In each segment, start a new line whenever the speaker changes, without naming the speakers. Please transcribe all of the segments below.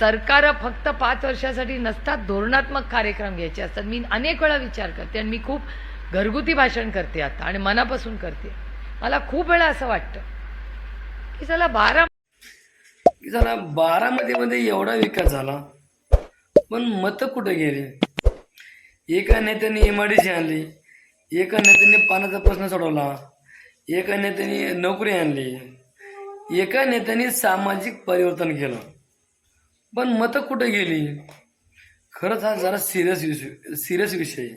सरकार फक्त पाच वर्षासाठी नसतात धोरणात्मक कार्यक्रम घ्यायचे असतात. मी अनेक वेळा विचार करते आणि मी खूप घरगुती भाषण करते आता आणि मनापासून करते. मला खूप वेळा असं वाटतं की चला बारा
की झाला बारामतीमध्ये एवढा विकास झाला पण मतं कुठे गेली? एका नेत्याने एम आणली एका नेत्याने पाण्याचा प्रश्न सोडवला एका नेत्याने नोकरी आणली एका नेत्याने सामाजिक परिवर्तन केलं. पण मतं कुठे गेली? खरंच हा जरा सिरियस विषय सिरियस विषय आहे.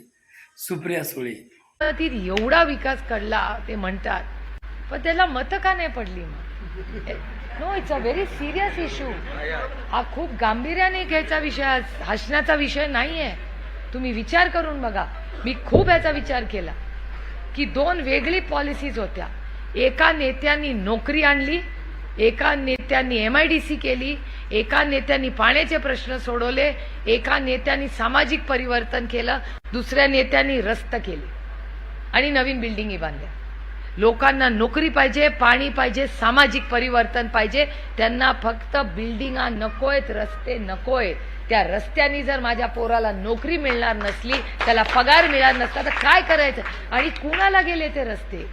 सुप्रिया सुळे.
ती एवढा विकास घडला ते म्हणतात. पण त्याला मतं का नाही पडली मग? No it's a very serious issue हा खूप गांभीर्याने घ्यायचा विषय हसण्याचा विषय नाही आहे तुम्ही विचार करून बघा. मी खूप याचा विचार केला. की दोन वेगळी पॉलिसीज होत्या. एका नेत्यांनी नोकरी आणली एका नेत्यांनी एम आय डी सी केली एका नेत्यांनी पाण्याचे प्रश्न सोडवले एका नेत्यांनी सामाजिक परिवर्तन केलं दुसऱ्या नेत्यांनी रस्त केले आणि नवीन बिल्डिंगी बांधल्या. लोकांना नोकरी पाहिजे पाणी पाहिजे सामाजिक परिवर्तन पाहिजे त्यांना फक्त बिल्डिंगा नकोयत रस्ते नकोय त्या रस्त्यांनी जर माझ्या पोराला नोकरी मिळणार नसली त्याला पगार मिळणार नसता तर काय करायचं? आणि कुणाला गेले ते रस्ते?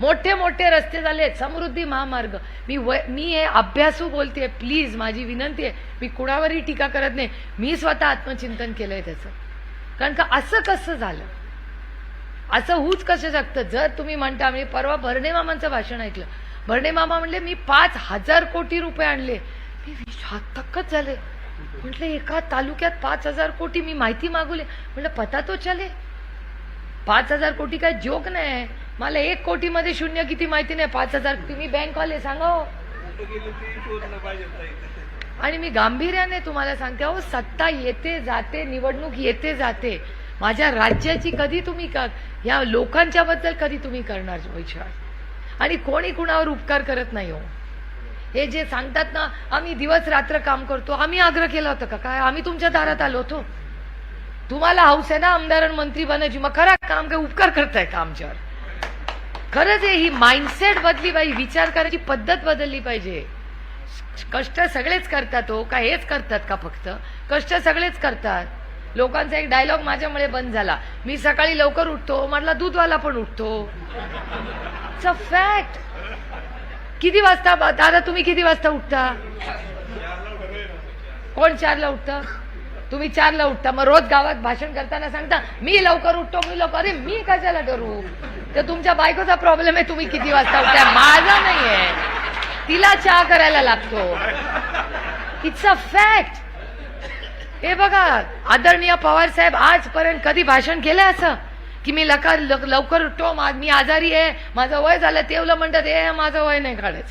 मोठे मोठे रस्ते झाले समृद्धी महामार्ग. मी वय मी हे अभ्यासू बोलते प्लीज माझी विनंती आहे मी कुणावरही टीका करत नाही. मी स्वतः आत्मचिंतन केलं आहे त्याचं. कारण का असं कसं झालं? असं होऊच कसं शकतं जर तुम्ही म्हणता मी परवा भरणे मामांचं भाषण ऐकलं. भरणे मामा म्हणले मी पाच हजार कोटी रुपये आणले. मी थक्कच झाले. म्हटलं एका तालुक्यात पाच हजार कोटी मी माहिती मागवली. म्हटलं पता तो चले. पाच हजार कोटी काय जोक नाही मला एक कोटी मध्ये शून्य किती माहिती नाही पाच हजार. तुम्ही बँकवाले सांगा हो. आणि मी गांभीर्याने तुम्हाला सांगते अहो सत्ता येते जाते निवडणूक येते जाते. माझ्या राज्याची कधी तुम्ही का या लोकांच्या बद्दल कधी तुम्ही करणार विश्वास आणि कोणी कुणावर उपकार करत नाही हो. हे जे सांगतात ना आम्ही दिवस रात्र काम करतो. आम्ही आग्रह केला होता का? काय? आम्ही तुमच्या दारात आलो होतो. तुम्हाला हौस आहे ना आमदार आणि मंत्री बनायची मग खरा काम काय? उपकार करताय का आमच्यावर? खरंच आहे ही माइंडसेट बदली पाहिजे विचार करायची पद्धत बदलली पाहिजे. कष्ट सगळेच करतात हो का हेच करतात का फक्त? कष्ट सगळेच करतात. लोकांचा एक डायलॉग माझ्यामुळे बंद झाला. मी सकाळी लवकर उठतो म्हटला दूधवाला पण उठतो. इट्स अ फॅक्ट किती वाजता दादा तुम्ही किती वाजता उठता? कोण चारला उठतं? तुम्ही चारला उठता. मग रोज गावात भाषण करताना सांगता मी लवकर उठतो मी लवकर. अरे मी कशाला डरू? तर तुमच्या बायकोचा प्रॉब्लेम आहे तुम्ही किती वाजता उठता? माझा नाहीये. तिला चहा करायला लागतो. इट्स अ फॅक्ट हे बघा आदरणीय पवार साहेब आजपर्यंत कधी भाषण केलंय असं? की मी लवकर लवकर उठतो मी आजारी आहे माझं वय झालं तेवलं म्हणतात हे माझं वय नाही काढायचं.